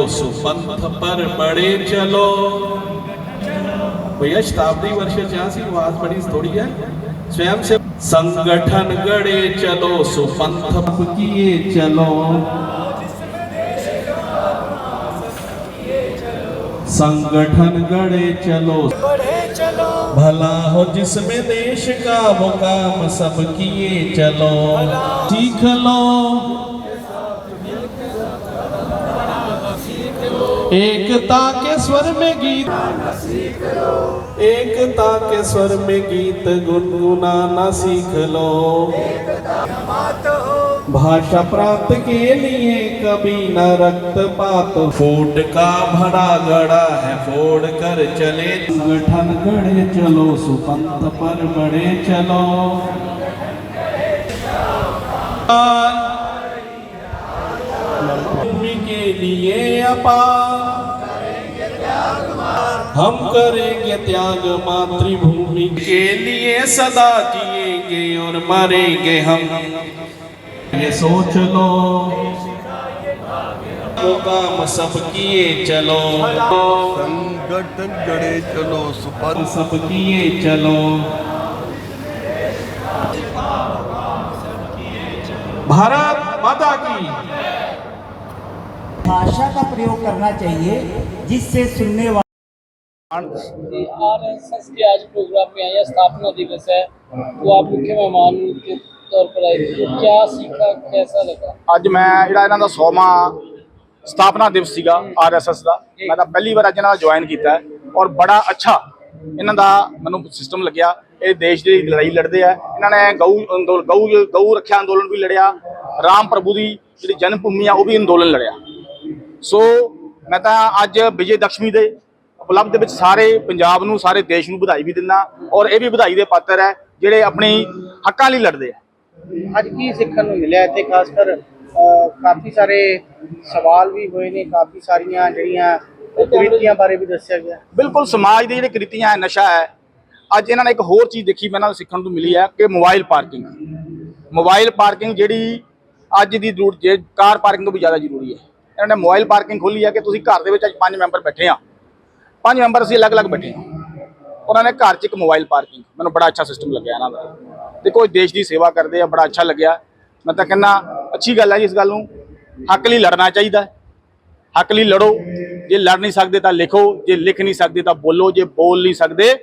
सुपंथ पर बड़े चलो। भैया शताब्दी वर्ष चासी आवाज़ बड़ी थोड़ी है। स्वयं से संगठन गड़े चलो सुपंथ किए चलो। संगठन गड़े चलो। भला हो जिसमें देश का वो काम सब किए चलो। सीख लो। एकता के स्वर में गीत। एकता के स्वर में गीत गुनगुनाना सीख लो। भाषा प्राप्त के लिए कभी न रक्तपात फोड़ का भरा गड़ा है, फोड़ कर चले। संगठन गड़े चलो, सुपंथ पर बड़े चलो। के लिए अपार। हम करेंगे त्याग मातृभूमि के लिए सदा जिएँगे और मरेंगे हम। ये सोच लो। वो काम सब किए चलो। संगठन गड़े चलो सुपन सब किए चलो। भारत माता की। भाषा का प्रयोग करना चाहिए जिससे सुनने वाले आरएसएस के आज प्रोग्राम में आया स्थापना दिवस है तो आप मुख्य मेहमान के तौर पर आए थे तो क्या सीखा कैसा लगा ਅੱਜ ਮੈਂ ਜਿਹੜਾ ਇਹਨਾਂ ਦਾ 100ਵਾਂ ਸਥਾਪਨਾ ਦਿਵਸ ਸੀਗਾ ਆਰਐਸਐਸ ਦਾ ਮੈਂ ਤਾਂ ਪਹਿਲੀ ਵਾਰ ਅੱਜ ਇਹਨਾਂ ਦਾ ਜੁਆਇਨ ਕੀਤਾ ਹੈ ਔਰ ਬੜਾ ਅੱਛਾ ਇਹਨਾਂ ਦਾ ਮੈਨੂੰ ਸਿਸਟਮ ਲੱਗਿਆ ਇਹ ਦੇਸ਼ ਦੀ ਲੜਾਈ ਲੜਦੇ ਆ ਇਹਨਾਂ ਨੇ ਗਊ ਅੰਦੋਲਨ ਗਊ ਗਊ ਰੱਖਿਆ ਅੰਦੋਲਨ ਵੀ ਲੜਿਆ ਰਾਮ ਪ੍ਰਭੂ ਦੀ ਜਿਹੜੀ ਜਨਮ ਭੂਮੀ ਆ ਉਹ ਵੀ ਅੰਦੋਲਨ ਲੜਿਆ ਸੋ ਮੈਂ ਤਾਂ ਅੱਜ ਵਿਜੇ ਦਸ਼ਮੀ ਦੇ ਉਪਲਬਧ ਦੇ ਵਿੱਚ ਸਾਰੇ ਪੰਜਾਬ ਨੂੰ ਸਾਰੇ ਦੇਸ਼ ਨੂੰ ਵਧਾਈ ਵੀ ਦਿੰਦਾ ਔਰ ਇਹ ਵੀ ਵਧਾਈ ਦੇ ਪਾਤਰ ਹੈ ਜਿਹੜੇ ਆਪਣੀ ਹੱਕਾਂ ਲਈ ਲੜਦੇ ਆ। ਅੱਜ ਕੀ ਸਿੱਖਣ ਨੂੰ ਮਿਲਿਆ ਤੇ ਖਾਸ ਕਰ ਕਾਫੀ ਸਾਰੇ ਸਵਾਲ ਵੀ ਹੋਏ ਨੇ ਕਾਫੀ ਸਾਰੀਆਂ ਜਿਹੜੀਆਂ ਕੁਰੀਤੀਆਂ ਬਾਰੇ ਵੀ ਦੱਸਿਆ ਗਿਆ। ਬਿਲਕੁਲ ਸਮਾਜ ਦੀ ਜਿਹੜੀ ਕ੍ਰਿਤੀਆਂ ਹੈ ਨਸ਼ਾ ਹੈ ਅੱਜ ਇਹਨਾਂ ਨੇ ਇੱਕ ਹੋਰ ਚੀਜ਼ ਦੇਖੀ ਮੈਨੂੰ ਸਿੱਖਣ ਨੂੰ ਮਿਲੀ ਹੈ ਕਿ ਮੋਬਾਈਲ ਪਾਰਕਿੰਗ। ਮੋਬਾਈਲ ਪਾਰਕਿੰਗ ਜਿਹੜੀ ਅੱਜ ਦੀ ਜ਼ਰੂਰਤ ਕਾਰ ਪਾਰਕਿੰਗ ਤੋਂ ਵੀ ਜ਼ਿਆਦਾ ਜ਼ਰੂਰੀ ਹੈ। ਇਹਨਾਂ ਨੇ ਮੋਬਾਈਲ ਪਾਰਕਿੰਗ ਖੋਲੀ ਹੈ ਕਿ ਤੁਸੀਂ ਘਰ ਦੇ ਵਿੱਚ ਅੱਜ ਪੰਜ ਮੈਂਬਰ ਬੈਠੇ ਆ। ਪੰਜ ਮੈਂਬਰ ਅਸੀਂ ਅਲੱਗ-ਅਲੱਗ ਬੈਠੇ ਹਾਂ। ਉਹਨਾਂ ਨੇ ਘਰ 'ਚ ਇੱਕ ਮੋਬਾਈਲ ਪਾਰਕਿੰਗ ਮੈਨੂੰ ਬੜਾ ਅੱਛਾ ਸਿਸਟਮ ਲੱਗਿਆ ਇਹਨਾਂ ਦਾ। ਦੇਖੋ, ਇਹ ਦੇਸ਼ ਦੀ ਸੇਵਾ ਕਰਦੇ ਆ, ਬੜਾ ਅੱਛਾ ਲੱਗਿਆ। ਮੈਂ ਤਾਂ ਕਹਿੰਦਾ, ਅੱਛੀ ਗੱਲ ਹੈ ਜੀ ਇਸ ਗੱਲ ਨੂੰ। ਹੱਕ ਲਈ ਲੜਨਾ ਚਾਹੀਦਾ ਹੱਕ ਲਈ ਲੜੋ। ਜੇ ਲੜ ਨਹੀਂ ਸਕਦੇ ਤਾਂ ਲਿਖੋ। ਜੇ ਲਿਖ ਨਹੀਂ ਸਕਦੇ ਤਾਂ ਬੋਲੋ। ਜੇ ਬੋਲ ਨਹੀਂ ਸਕਦੇ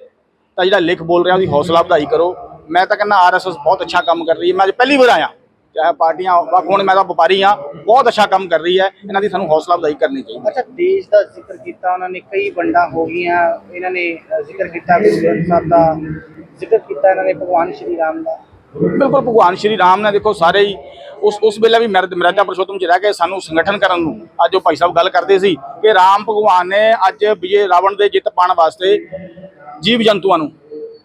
ਤਾਂ ਜਿਹੜਾ ਲਿਖ ਬੋਲ ਰਿਹਾ ਉਹਦੀ ਹੌਸਲਾ ਵਧਾਈ ਕਰੋ। ਮੈਂ ਤਾਂ ਕਹਿੰਦਾ ਆਰਐਸਐਸ ਬਹੁਤ ਅੱਛਾ ਕੰਮ ਕਰ ਰਹੀ ਹੈ। ਮੈਂ ਅੱਜ ਪਹਿਲੀ ਵਾਰ ਆਇਆ। ਚਾਹੇ ਪਾਰਟੀਆਂ ਵੱਖ ਹੋਣ ਮੈਂ ਤਾਂ ਵਪਾਰੀ ਹਾਂ ਬਹੁਤ ਅੱਛਾ ਕੰਮ ਕਰ ਰਹੀ ਹੈ। ਇਹਨਾਂ ਦੀ ਸਾਨੂੰ ਹੌਸਲਾ ਵਧਾਈ ਕਰਨੀ ਚਾਹੀਦੀ ਅੱਛਾ ਦੇਸ਼ ਦਾ ਜ਼ਿਕਰ ਕੀਤਾ ਉਹਨਾਂ ਨੇ ਕਈ ਵੰਡਾਂ ਹੋ ਗਈਆਂ ਇਹਨਾਂ ਨੇ ਜ਼ਿਕਰ ਕੀਤਾ ਗੁਰੂ ਗ੍ਰੰਥ ਸਾਹਿਬ ਦਾ ਜ਼ਿਕਰ ਕੀਤਾ ਇਹਨਾਂ ਨੇ ਭਗਵਾਨ ਸ਼੍ਰੀ ਰਾਮ ਦਾ। ਬਿਲਕੁਲ ਭਗਵਾਨ ਸ਼੍ਰੀ ਰਾਮ ਨੇ ਦੇਖੋ ਸਾਰੇ ਹੀ ਉਸ ਉਸ ਵੇਲੇ ਵੀ ਮਰਦ ਪਰਸ਼ੋਤਮ ਚ ਰਹਿ ਕੇ ਸਾਨੂੰ ਸੰਗਠਨ ਕਰਨ ਨੂੰ। ਅੱਜ ਉਹ ਭਾਈ ਸਾਹਿਬ ਗੱਲ ਕਰਦੇ ਸੀ ਕਿ ਰਾਮ ਭਗਵਾਨ ਨੇ ਅੱਜ ਵਿਜੇ ਰਾਵਣ ਦੇ ਜਿੱਤ ਪਾਉਣ ਵਾਸਤੇ ਜੀਵ ਜੰਤੂਆਂ ਨੂੰ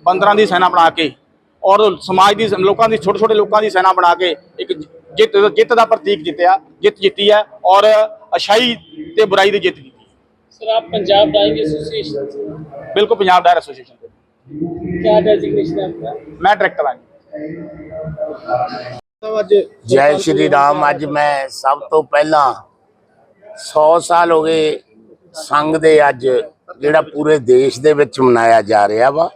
ਬੰਦਰਾਂ ਦੀ ਸੈਨਾ ਬਣਾ ਕੇ ਔਰ ਸਮਾਜ ਦੀ ਲੋਕਾਂ ਦੀ ਛੋਟੇ ਛੋਟੇ ਲੋਕਾਂ ਦੀ ਸੈਨਾ ਬਣਾ ਕੇ ਇੱਕ ਜਿੱਤ ਜਿੱਤ ਦਾ ਪ੍ਰਤੀਕ ਜਿੱਤਿਆ ਜਿੱਤ ਜਿੱਤੀ ਹੈ ਔਰ ਅਸ਼ਾਈ ਤੇ ਬੁਰਾਈ ਦੀ ਜਿੱਤ ਜਿੱਤੀ ਸਰ ਆਪ ਪੰਜਾਬ ਡਾਇਰ ਐਸੋਸੀਏਸ਼ਨ ਬਿਲਕੁਲ ਪੰਜਾਬ ਡਾਇਰ ਐਸੋਸੀਏਸ਼ਨ ਕੀ ਡੈਜ਼ਿਗਨੇਸ਼ਨ ਹੈ ਮੈਂ ਡਾਇਰੈਕਟਰ ਹਾਂ ਜੈ। ਸ਼੍ਰੀ ਰਾਮ ਅੱਜ ਮੈਂ ਸਭ ਤੋਂ ਪਹਿਲਾਂ 100 ਸਾਲ ਹੋ ਗਏ ਸੰਗ ਦੇ ਅੱਜ ਜਿਹੜਾ ਪੂਰੇ ਦੇਸ਼ ਦੇ ਵਿੱਚ ਮਨਾਇਆ ਜਾ ਰਿਹਾ ਵਾ।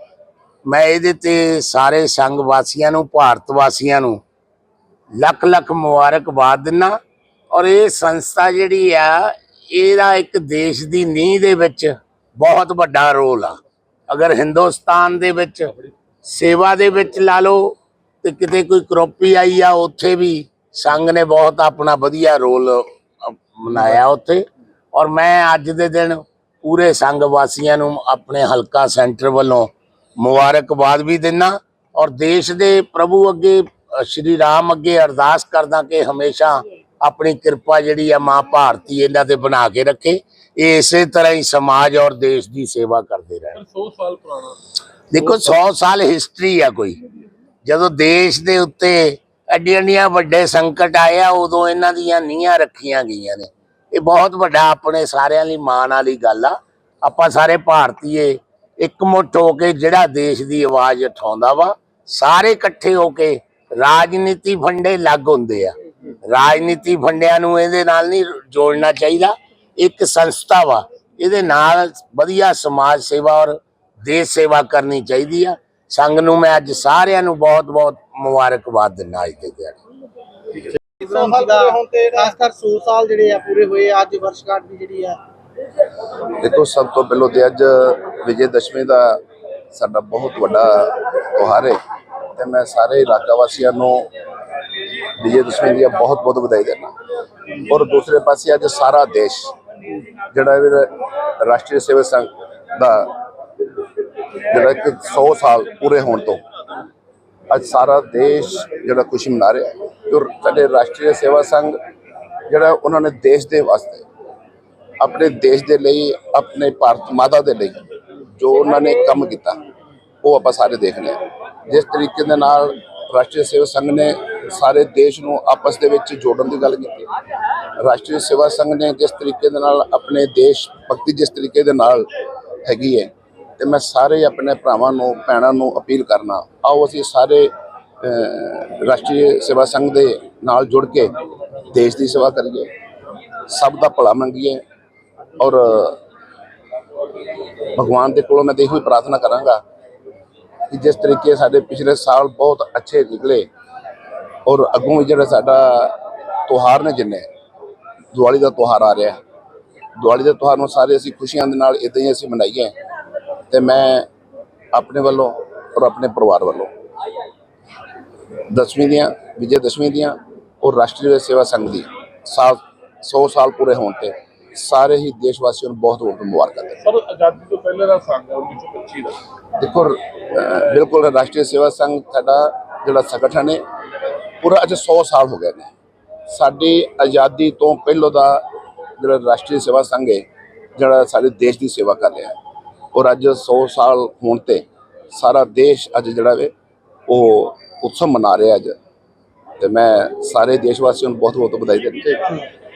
ਮੈਂ ਇਹਦੇ ਤੇ ਸਾਰੇ ਸੰਘ ਵਾਸੀਆਂ ਨੂੰ, ਭਾਰਤ ਵਾਸੀਆਂ ਨੂੰ ਲੱਖ ਲੱਖ ਮੁਬਾਰਕਬਾਦ ਦਿੰਨਾ। ਔਰ ਇਹ ਸੰਸਥਾ ਜਿਹੜੀ ਆ, ਇਹਦਾ ਇੱਕ ਦੇਸ਼ ਦੀ ਨੀਂਹ ਦੇ ਵਿੱਚ ਬਹੁਤ ਵੱਡਾ ਰੋਲ ਆ। ਅਗਰ ਹਿੰਦੁਸਤਾਨ ਦੇ ਵਿੱਚ ਸੇਵਾ ਦੇ ਵਿੱਚ ਲਾ ਲਓ ਤੇ ਕਿਤੇ ਕੋਈ ਕਰੋਪੀ ਆਈ ਆ, ਉੱਥੇ ਵੀ ਸੰਘ ਨੇ ਬਹੁਤ ਆਪਣਾ ਵਧੀਆ ਰੋਲ ਮਨਾਇਆ ਉੱਥੇ। ਔਰ ਮੈਂ ਅੱਜ ਦੇ ਦਿਨ ਪੂਰੇ ਸੰਘ ਵਾਸੀਆਂ ਨੂੰ ਆਪਣੇ ਹਲਕਾ ਸੈਂਟਰ ਵੱਲੋਂ ਮੁਬਾਰਕਬਾਦ ਵੀ ਦਿੰਨਾ ਔਰ ਦੇਸ਼ ਦੇ ਪ੍ਰਭੂ ਅੱਗੇ ਸ਼੍ਰੀ ਰਾਮ ਅੱਗੇ ਅਰਦਾਸ ਕਰਦਾ ਕਿ ਹਮੇਸ਼ਾ ਆਪਣੀ ਕਿਰਪਾ ਜਿਹੜੀ ਆ ਮਾਂ ਭਾਰਤੀ ਇਹਨਾਂ ਤੇ ਬਣਾ ਕੇ ਰੱਖੇ। ਇਹ ਇਸੇ ਤਰ੍ਹਾਂ ਹੀ ਸਮਾਜ ਔਰ ਦੇਸ਼ ਦੀ ਸੇਵਾ ਕਰਦੇ ਰਹਿਣ 100 ਸਾਲ ਪੁਰਾਣਾ। ਦੇਖੋ 100 ਸਾਲ ਹਿਸਟਰੀ ਆ ਕੋਈ। ਜਦੋਂ ਦੇਸ਼ ਦੇ ਉੱਤੇ ਐਡੀਆਂ ਵੱਡੇ ਸੰਕਟ ਆਇਆ ਉਦੋਂ ਇਹਨਾਂ ਦੀਆਂ ਨੀਹਾਂ ਰੱਖੀਆਂ ਗਈਆਂ ਨੇ। ਇਹ ਬਹੁਤ ਵੱਡਾ ਆਪਣੇ ਸਾਰਿਆਂ ਲਈ ਮਾਣ ਵਾਲੀ ਗੱਲ ਆ। ਆਪਾਂ ਸਾਰੇ ਭਾਰਤੀਏ ਇਕਮੁੱਠ ਹੋ ਕੇ ਜਿਹੜਾ ਦੇਸ਼ ਦੀ ਆਵਾਜ਼ ਉਠਾਉਂਦਾ ਵਾ, ਸਾਰੇ ਇਕੱਠੇ ਹੋ ਕੇ ਰਾਜਨੀਤੀ ਫੰਡੇ ਲੱਗ ਹੁੰਦੇ ਆ। ਰਾਜਨੀਤੀ ਫੰਡਿਆਂ ਨੂੰ ਇਹਦੇ ਨਾਲ ਨਹੀਂ ਜੋੜਨਾ ਚਾਹੀਦਾ, ਇੱਕ ਸੰਸਥਾ ਵਾ, ਇਹਦੇ ਨਾਲ ਵਧੀਆ ਸਮਾਜ ਸੇਵਾ ਔਰ ਦੇਸ਼ ਸੇਵਾ ਕਰਨੀ ਚਾਹੀਦੀ ਆ। ਸੰਘ ਨੂੰ ਮੈਂ ਅੱਜ ਸਾਰਿਆਂ ਨੂੰ ਬਹੁਤ-ਬਹੁਤ ਮੁਬਾਰਕਬਾਦ ਦਿੰਦਾ ਅੱਜ ਦੇ ਦਿਹਾੜੇ। ਖਾਸ ਕਰ 100 ਸਾਲ ਜਿਹੜੇ ਆ ਪੂਰੇ ਹੋਏ ਅੱਜ ਵਰਸ਼ਗਾਠ ਦੀ ਜਿਹੜੀ ਆ ਦੇਖੋ, ਸਭ ਤੋਂ ਪਹਿਲਾਂ ਤੇ ਅੱਜ ਵਿਜੇ ਦਸ਼ਮੀ ਦਾ ਸਾਡਾ ਬਹੁਤ ਵੱਡਾ ਤਿਉਹਾਰ ਹੈ ਤੇ ਮੈਂ ਸਾਰੇ ਇਲਾਕਾ ਵਾਸੀਆਂ ਨੂੰ ਵਿਜੇ ਦਸ਼ਮੀ ਦੀਆਂ ਬਹੁਤ ਬਹੁਤ ਵਧਾਈ ਦਿੰਦਾ। ਔਰ ਦੂਸਰੇ ਪਾਸੇ ਅੱਜ ਸਾਰਾ ਦੇਸ਼, ਜਿਹੜਾ ਵੀ ਰਾਸ਼ਟਰੀ ਸੇਵਾ ਸੰਘ ਦਾ ਜਿਹੜਾ ਕਿ 100 ਸਾਲ ਪੂਰੇ ਹੋਣ ਤੋਂ ਅੱਜ ਸਾਰਾ ਦੇਸ਼ ਜਿਹੜਾ ਖੁਸ਼ੀ ਮਨਾ ਰਿਹਾ ਹੈ। ਕਿ ਸਾਡੇ ਰਾਸ਼ਟਰੀ ਸੇਵਾ ਸੰਘ ਜਿਹੜਾ ਉਹਨਾਂ ਨੇ ਦੇਸ਼ ਦੇ ਵਾਸਤੇ ਆਪਣੇ ਦੇਸ਼ ਦੇ ਲਈ, ਆਪਣੇ ਭਾਰਤ ਮਾਤਾ ਦੇ ਲਈ ਜੋ ਉਹਨਾਂ ਨੇ ਕੰਮ ਕੀਤਾ, ਉਹ ਆਪਾਂ ਸਾਰੇ ਦੇਖਨੇ ਆ। ਜਿਸ ਤਰੀਕੇ ਦੇ ਨਾਲ ਰਾਸ਼ਟਰੀ ਸੇਵਾ ਸੰਘ ਨੇ ਸਾਰੇ ਦੇਸ਼ ਨੂੰ ਆਪਸ ਦੇ ਵਿੱਚ ਜੋੜਨ ਦੀ ਗੱਲ ਕੀਤੀ। ਰਾਸ਼ਟਰੀ ਸੇਵਾ ਸੰਘ ਨੇ ਜਿਸ ਤਰੀਕੇ ਦੇ ਨਾਲ ਆਪਣੇ ਦੇਸ਼ ਭਗਤੀ ਜਿਸ ਤਰੀਕੇ ਦੇ ਨਾਲ ਹੈਗੀ ਹੈ, ਤੇ ਮੈਂ ਸਾਰੇ ਆਪਣੇ ਭਰਾਵਾਂ ਨੂੰ, ਭੈਣਾਂ ਨੂੰ ਅਪੀਲ ਕਰਨਾ, ਆਓ ਅਸੀਂ ਸਾਰੇ ਰਾਸ਼ਟਰੀ ਸੇਵਾ ਸੰਘ ਦੇ ਨਾਲ ਜੁੜ ਕੇ ਦੇਸ਼ ਦੀ ਸੇਵਾ ਕਰੀਏ। ਸਭ ਦਾ ਭਲਾ ਮੰਗੀਏ। ਔਰ ਭਗਵਾਨ ਦੇ ਕੋਲੋਂ ਮੈਂ ਤੇ ਇਹੋ ਹੀ ਪ੍ਰਾਰਥਨਾ ਕਰਾਂਗਾ ਕਿ ਜਿਸ ਤਰੀਕੇ ਸਾਡੇ ਪਿਛਲੇ ਸਾਲ ਬਹੁਤ ਅੱਛੇ ਨਿਕਲੇ ਔਰ ਅੱਗੋਂ ਵੀ ਜਿਹੜਾ ਸਾਡਾ ਤਿਉਹਾਰ ਨੇ ਜਿੰਨੇ, ਦੀਵਾਲੀ ਦਾ ਤਿਉਹਾਰ ਆ ਰਿਹਾ ਦੀਵਾਲੀ ਦੇ ਤਿਉਹਾਰ ਨੂੰ ਸਾਰੇ ਅਸੀਂ ਖੁਸ਼ੀਆਂ ਦੇ ਨਾਲ ਇਦਾਂ ਹੀ ਅਸੀਂ ਮਨਾਈਏ ਤੇ ਮੈਂ ਆਪਣੇ ਵੱਲੋਂ ਔਰ ਆਪਣੇ ਪਰਿਵਾਰ ਵੱਲੋਂ ਦਸਵੀਂ ਦੀਆਂ ਵਿਜੇ ਦਸਵੀਂ ਦੀਆਂ ਔਰ ਰਾਸ਼ਟਰੀ ਸੇਵਾ ਸੰਘ ਦੀ ਸਾਲ 100 ਸਾਲ ਪੂਰੇ ਹੋਣ ਤੇ ਸਾਰੇ ਹੀ ਦੇਸ਼ ਵਾਸੀਆਂ ਨੂੰ ਬਹੁਤ ਬਹੁਤ ਮੁਬਾਰਕਾਂ ਦਿੰਦਾ ਸਰ ਆਜ਼ਾਦੀ ਤੋਂ ਪਹਿਲਾਂ ਦਾ ਸੰਗ 1925 ਦਾ। ਦੇਖੋ ਬਿਲਕੁਲ ਰਾਸ਼ਟਰੀ ਸੇਵਾ ਸੰਘ ਸਾਡਾ ਜਿਹੜਾ ਸੰਗਠਨ ਹੈ ਪੂਰਾ ਅੱਜ 100 ਸਾਲ ਹੋ ਗਏ ਨੇ। ਸਾਡੀ ਆਜ਼ਾਦੀ ਤੋਂ ਪਹਿਲੋਂ ਦਾ ਜਿਹੜਾ ਰਾਸ਼ਟਰੀ ਸੇਵਾ ਸੰਘ ਹੈ ਜਿਹੜਾ ਸਾਡੇ ਦੇਸ਼ ਦੀ ਸੇਵਾ ਕਰ ਰਿਹਾ ਹੈ ਔਰ ਅੱਜ 100 ਸਾਲ ਹੋਣ ਤੇ ਸਾਰਾ ਦੇਸ਼ ਅੱਜ ਜਿਹੜਾ ਵੇ ਉਹ ਉਤਸਵ ਮਨਾ ਰਿਹਾ ਅੱਜ। ਤੇ ਮੈਂ ਸਾਰੇ ਦੇਸ਼ ਵਾਸੀਆਂ ਨੂੰ ਬਹੁਤ ਬਹੁਤ ਵਧਾਈ ਦਿੰਦਾ